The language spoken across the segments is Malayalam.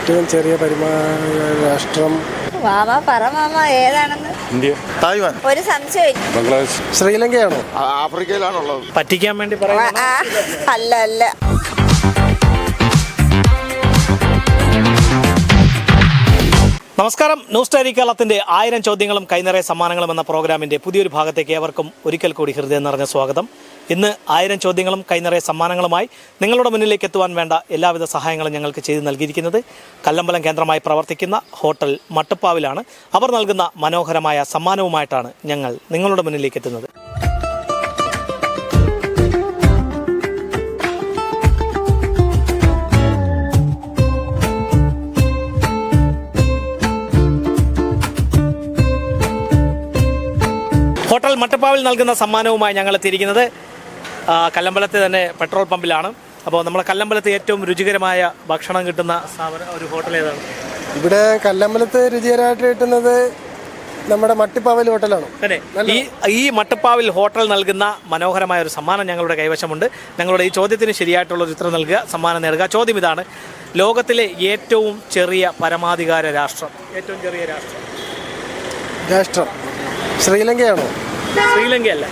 ഏറ്റവും ചെറിയ പരിമാണ രാഷ്ട്രം? ഏതാണെന്ന്? ഇന്ത്യ. തായ്വാൻ. ഒരു സംശയമില്ല ബംഗ്ലാദേശ്. ശ്രീലങ്കയാണോ? ആഫ്രിക്കയിലാണുള്ളത്. പറ്റിക്കാൻ വേണ്ടി അല്ല അല്ല. നമസ്കാരം. ന്യൂസ് ഡയറി കേരളത്തിന്റെ ആയിരം ചോദ്യങ്ങളും കൈനിറയ സമ്മാനങ്ങളും എന്ന പ്രോഗ്രാമിന്റെ പുതിയൊരു ഭാഗത്തേക്ക് ഏവർക്കും ഒരിക്കൽ കൂടി ഹൃദയം നിറഞ്ഞ സ്വാഗതം. ഇന്ന് ആയിരം ചോദ്യങ്ങളും കൈനിറയ സമ്മാനങ്ങളുമായി നിങ്ങളുടെ മുന്നിലേക്ക് എത്തുവാൻ വേണ്ട എല്ലാവിധ സഹായങ്ങളും ഞങ്ങൾക്ക് ചെയ്തു നൽകിയിരിക്കുന്നത്. കല്ലമ്പലം കേന്ദ്രമായി പ്രവർത്തിക്കുന്ന ഹോട്ടൽ മട്ടുപ്പാവിലാണ് അവർ നൽകുന്ന മനോഹരമായ സമ്മാനവുമായിട്ടാണ് ഞങ്ങൾ നിങ്ങളുടെ മുന്നിലേക്ക് എത്തുന്നത്. ഹോട്ടൽ മട്ടപ്പാവിൽ നൽകുന്ന സമ്മാനവുമായി ഞങ്ങൾ എത്തിയിരിക്കുന്നത് കല്ലമ്പലത്തെ തന്നെ പെട്രോൾ പമ്പിലാണ്. അപ്പോൾ നമ്മളെ കല്ലമ്പലത്ത് ഏറ്റവും രുചികരമായ ഭക്ഷണം കിട്ടുന്ന സ്ഥാപനം ഒരു ഹോട്ടൽ ഏതാണ്? ഇവിടെ കല്ലമ്പലത്ത് രുചികരമായിട്ട് കിട്ടുന്നത് നമ്മുടെ മട്ടിപ്പാവൽ ഹോട്ടലാണ്. അതെ ഈ ഈ മട്ടപ്പാവിൽ ഹോട്ടൽ നൽകുന്ന മനോഹരമായ ഒരു സമ്മാനം ഞങ്ങളുടെ കൈവശമുണ്ട്. ഞങ്ങളുടെ ഈ ചോദ്യത്തിന് ശരിയായിട്ടുള്ള ഒരു ഉത്തരം നൽകുക സമ്മാനം നേടുക. ചോദ്യം ഇതാണ്. ലോകത്തിലെ ഏറ്റവും ചെറിയ പരമാധികാര രാഷ്ട്രം. ഏറ്റവും ചെറിയ രാഷ്ട്രം. രാഷ്ട്രം. ശ്രീലങ്കയാണോ? ശ്രീലങ്കയല്ല.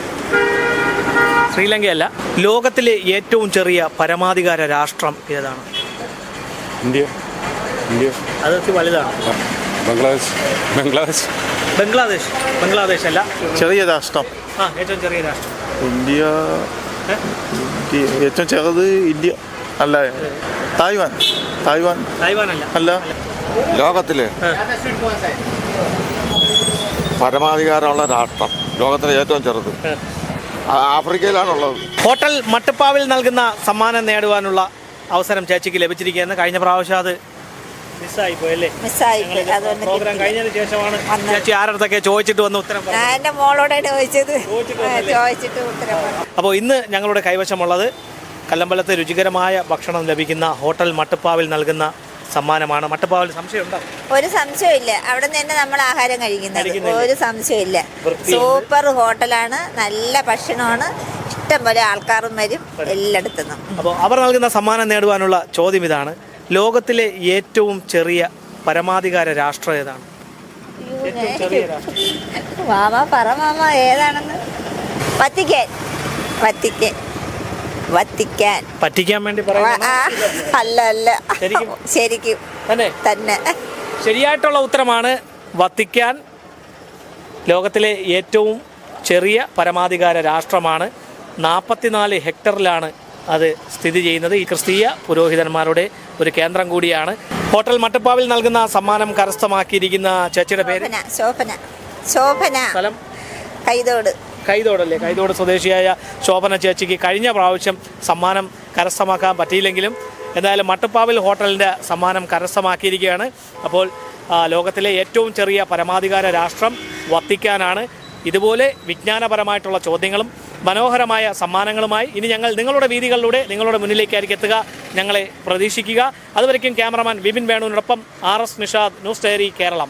ശ്രീലങ്കയല്ല ലോകത്തിലെ ഏറ്റവും ചെറിയ പരമാധികാര രാഷ്ട്രം ഏതാണ്? ഇന്ത്യ. ഇന്ത്യ. അതൊക്കെ വലുതാണ്. ബംഗ്ലാദേശ് ബംഗ്ലാദേശ്. ബംഗ്ലാദേശ്. ബംഗ്ലാദേശ്. അല്ല ചെറിയ രാഷ്ട്രം. ആ ഏറ്റവും ചെറിയ രാഷ്ട്രം. ഇന്ത്യ. ഏറ്റവും ചെറുത് ഇന്ത്യ. അല്ല തായ്വാൻ. തായ്വാൻ. തായ്വാൻ അല്ല. അല്ല ലോകത്തിലെ പരമാധികാരമുള്ള രാഷ്ട്രം. ലോകത്തിലെ ഏറ്റവും ചെറുത്. ആഫ്രിക്കയിലാണുള്ളത് ഹോട്ടൽ മട്ടുപ്പാവിൽ നൽകുന്ന സമ്മാനം നേടുവാനുള്ള അവസരം ചേച്ചിക്ക് ലഭിച്ചിരിക്കുകയെന്ന് കഴിഞ്ഞ പ്രാവശ്യം അത് മിസ്സായി പോയല്ലേ മിസ്സായിപ്പോയി അതുകൊണ്ട് പ്രോഗ്രാം കിട്ടിയില്ല. കഴിഞ്ഞതിന് ശേഷമാണ് വന്നത്. ചേച്ചി ആരടുത്തൊക്കെ ചോദിച്ചിട്ട് വന്ന് ഉത്തരം ഞാൻ മോളോടാണ് ചോദിച്ചത്? ചോദിച്ചിട്ട് ഉത്തരം അപ്പോൾ ഇന്ന് ഞങ്ങളുടെ കൈവശമുള്ളത് കല്ലമ്പലത്ത് രുചികരമായ ഭക്ഷണം ലഭിക്കുന്ന ഹോട്ടൽ മട്ടുപ്പാവിൽ നൽകുന്ന സമ്മാനമാണ്. മട്ടപ്പാവിൽ സംശയമുണ്ടോ ഒരു സംശയമില്ല അവിടെ നിന്ന് തന്നെ നമ്മൾ ആഹാരം കഴിക്കുന്നത്. കഴിക്കുന്നില്ലേ? ഒരു സംശയമില്ല വൃത്തിയുണ്ട്. സൂപ്പർ ഹോട്ടലാണ്. നല്ല ഭക്ഷണമാണ്. ഇഷ്ടം പോലെ ആൾക്കാരും വരും എല്ലായിടത്തുനിന്നും അപ്പോൾ അവർ നൽകുന്ന സമ്മാനം നേടുവാനുള്ള ചോദ്യം ഇതാണ്. ലോകത്തിലെ ഏറ്റവും ചെറിയ പരമാധികാര രാഷ്ട്രം ഏതാണ്? ഏറ്റവും ചെറിയ രാഷ്ട്രം. മാമ പറ മാമ ഏതാണെന്ന്? വത്തിക്കാൻ. വത്തിക്കാൻ. വത്തിക്കാൻ. പറ്റിക്കാൻ വേണ്ടി പറയുന്നത് അല്ല അല്ല. ശരിക്കും? ശരിക്കും. തന്നെ? തന്നെ. ശരിയായിട്ടുള്ള ഉത്തരമാണ് വത്തിക്കാൻ ലോകത്തിലെ ഏറ്റവും ചെറിയ പരമാധികാര രാഷ്ട്രമാണ്. നാൽപ്പത്തിനാല് ഹെക്ടറിലാണ് അത് സ്ഥിതി ചെയ്യുന്നത്. ഈ ക്രിസ്തീയ പുരോഹിതന്മാരുടെ ഒരു കേന്ദ്രം കൂടിയാണ്. ഹോട്ടൽ മട്ടപ്പാവിൽ നൽകുന്ന സമ്മാനം കരസ്ഥമാക്കിയിരിക്കുന്ന ചേച്ചിയുടെ പേര്? ശോഭന ശോഭന ശോഭന. സ്ഥലം? കൈതോട്. കൈതോടല്ലേ? കൈതോട് സ്വദേശിയായ ശോഭന ചേച്ചിക്ക് കഴിഞ്ഞ പ്രാവശ്യം സമ്മാനം കരസ്ഥമാക്കാൻ പറ്റിയില്ലെങ്കിലും എന്തായാലും മട്ടുപ്പാവിൽ ഹോട്ടലിന്റെ സമ്മാനം കരസ്ഥമാക്കിയിരിക്കുകയാണ്. അപ്പോൾ ലോകത്തിലെ ഏറ്റവും ചെറിയ പരമാധികാര രാഷ്ട്രം വത്തിക്കാനാണ് ഇതുപോലെ വിജ്ഞാനപരമായിട്ടുള്ള ചോദ്യങ്ങളും മനോഹരമായ സമ്മാനങ്ങളുമായി ഇനി ഞങ്ങൾ നിങ്ങളുടെ വീതികളിലൂടെ നിങ്ങളുടെ മുന്നിലേക്കായിരിക്കും എത്തുക. ഞങ്ങളെ പ്രതീക്ഷിക്കുക. അതുവരയ്ക്കും cameraman Vipin വേണുവിനോടൊപ്പം R S Nishad news diary Keralam.